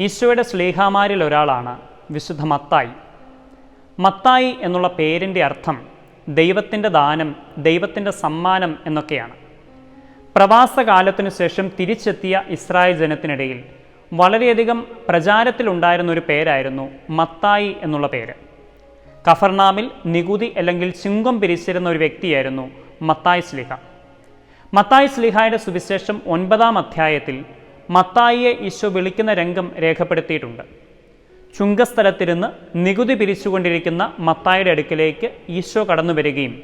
ഈശോയുടെ സ്ലീഹാമാരിൽ ഒരാളാണ് വിശുദ്ധ മത്തായി. മത്തായി എന്നുള്ള പേരിന്റെ അർത്ഥം ദൈവത്തിന്റെ ദാനം ദൈവത്തിന്റെ സമ്മാനം എന്നൊക്കെയാണ്. പ്രവാസകാലത്തിനു ശേഷം തിരിച്ചെത്തിയ ഇസ്രായേൽ ജനത്തിനിടയിൽ വളരെയധികം പ്രചാരത്തിലുണ്ടായിരുന്ന ഒരു പേരായിരുന്നു മത്തായി എന്നുള്ള പേര്. കഫർനാമിൽ നികുതി അല്ലെങ്കിൽ ചുങ്കം പിരിച്ചിരുന്ന ഒരു വ്യക്തിയായിരുന്നു മത്തായി സ്ലിഹ. മത്തായി സ്ലിഹായുടെ സുവിശേഷം ഒൻപതാം അധ്യായത്തിൽ മത്തായിയെ ഈശോ വിളിക്കുന്ന രംഗം രേഖപ്പെടുത്തിയിട്ടുണ്ട്. ചുങ്കസ്ഥലത്തിരുന്ന് നികുതി പിരിച്ചുകൊണ്ടിരിക്കുന്ന മത്തായിയുടെ അടുക്കിലേക്ക് ഈശോ കടന്നു വരികയും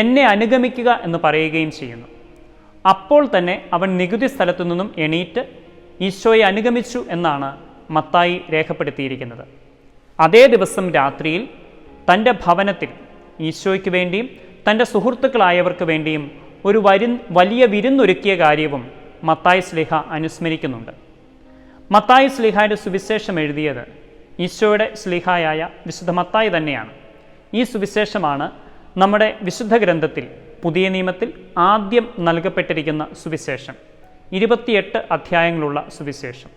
എന്നെ അനുഗമിക്കുക എന്ന് പറയുകയും ചെയ്യുന്നു. അപ്പോൾ തന്നെ അവൻ നികുതി സ്ഥലത്തു നിന്നും എണീറ്റ് ഈശോയെ അനുഗമിച്ചു എന്നാണ് മത്തായി രേഖപ്പെടുത്തിയിരിക്കുന്നത്. അതേ ദിവസം രാത്രിയിൽ തന്റെ ഭവനത്തിൽ ഈശോയ്ക്ക് വേണ്ടിയും തന്റെ സുഹൃത്തുക്കളായവർക്ക് വേണ്ടിയും ഒരു വരി വലിയ വിരുന്നൊരുക്കിയ കാര്യവും മത്തായി സ്ലിഹ അനുസ്മരിക്കുന്നുണ്ട്. മത്തായി സ്ലിഹായുടെ സുവിശേഷം എഴുതിയത് ഈശോയുടെ സ്ലിഹായായ വിശുദ്ധ മത്തായി തന്നെയാണ്. ഈ സുവിശേഷമാണ് നമ്മുടെ വിശുദ്ധ ഗ്രന്ഥത്തിൽ പുതിയ നിയമത്തിൽ ആദ്യം നൽകപ്പെട്ടിരിക്കുന്ന സുവിശേഷം. ഇരുപത്തിയെട്ട് അധ്യായങ്ങളുള്ള സുവിശേഷം.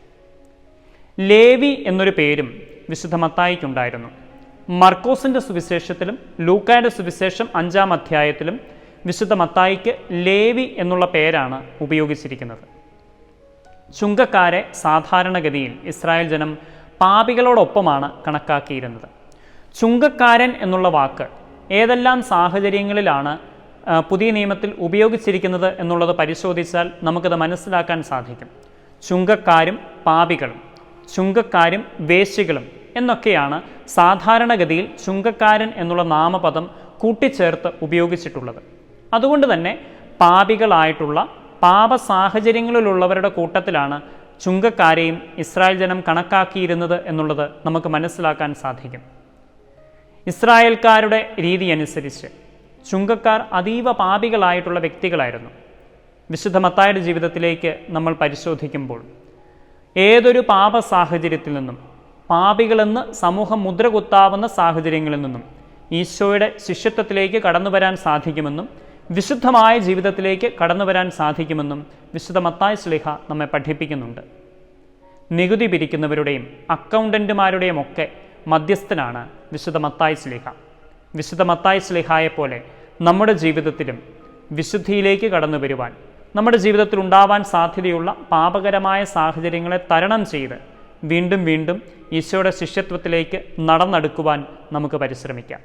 ലേവി എന്നൊരു പേരും വിശുദ്ധ മത്തായിക്കുണ്ടായിരുന്നു. മർക്കോസിന്റെ സുവിശേഷത്തിലും ലൂക്കായുടെ സുവിശേഷം അഞ്ചാം അധ്യായത്തിലും വിശുദ്ധ മത്തായിക്ക് ലേവി എന്നുള്ള പേരാണ് ഉപയോഗിച്ചിരിക്കുന്നത്. ചുങ്കക്കാരെ സാധാരണഗതിയിൽ ഇസ്രായേൽ ജനം പാപികളോടൊപ്പമാണ് കണക്കാക്കിയിരുന്നത്. ചുങ്കക്കാരൻ എന്നുള്ള വാക്ക് ഏതെല്ലാം സാഹചര്യങ്ങളിലാണ് പുതിയ നിയമത്തിൽ ഉപയോഗിച്ചിരിക്കുന്നത് എന്നുള്ളത് പരിശോധിച്ചാൽ നമുക്കത് മനസ്സിലാക്കാൻ സാധിക്കും. ചുങ്കക്കാരും പാപികളും ചുങ്കക്കാരും വേശ്യകളും എന്നൊക്കെയാണ് സാധാരണഗതിയിൽ ചുങ്കക്കാരൻ എന്നുള്ള നാമപദം കൂട്ടിച്ചേർത്ത് ഉപയോഗിച്ചിട്ടുള്ളത്. അതുകൊണ്ട് തന്നെ പാപികളായിട്ടുള്ള പാപ സാഹചര്യങ്ങളിലുള്ളവരുടെ കൂട്ടത്തിലാണ് ചുങ്കക്കാരെയും ഇസ്രായേൽ ജനം കണക്കാക്കിയിരുന്നത് എന്നുള്ളത് നമുക്ക് മനസ്സിലാക്കാൻ സാധിക്കും. ഇസ്രായേൽക്കാരുടെ രീതി അനുസരിച്ച് ചുങ്കക്കാർ അതീവ പാപികളായിട്ടുള്ള വ്യക്തികളായിരുന്നു. വിശുദ്ധ മത്തായുടെ ജീവിതത്തിലേക്ക് നമ്മൾ പരിശോധിക്കുമ്പോൾ ഏതൊരു പാപ സാഹചര്യത്തിൽ നിന്നും പാപികളെന്ന് സമൂഹം മുദ്ര കുത്താവുന്ന സാഹചര്യങ്ങളിൽ നിന്നും ഈശോയുടെ ശിഷ്യത്വത്തിലേക്ക് കടന്നു വരാൻ സാധിക്കുമെന്നും വിശുദ്ധമായ ജീവിതത്തിലേക്ക് കടന്നു വരാൻ സാധിക്കുമെന്നും വിശുദ്ധ മത്തായ സ്ലിഹ നമ്മെ പഠിപ്പിക്കുന്നുണ്ട്. നികുതി പിരിക്കുന്നവരുടെയും അക്കൗണ്ടന്റുമാരുടെയും ഒക്കെ മധ്യസ്ഥനാണ് വിശുദ്ധ മത്തായ സ്ലിഹ വിശുദ്ധ മത്തായ സ്ലിഹായെ പോലെ നമ്മുടെ ജീവിതത്തിലും വിശുദ്ധിയിലേക്ക് കടന്നു വരുവാൻ നമ്മുടെ ജീവിതത്തിൽ ഉണ്ടാവാൻ സാധ്യതയുള്ള പാപകരമായ സാഹചര്യങ്ങളെ തരണം ചെയ്ത് വീണ്ടും വീണ്ടും ഈശോയുടെ ശിഷ്യത്വത്തിലേക്ക് നടന്നെടുക്കുവാൻ നമുക്ക് പരിശ്രമിക്കാം.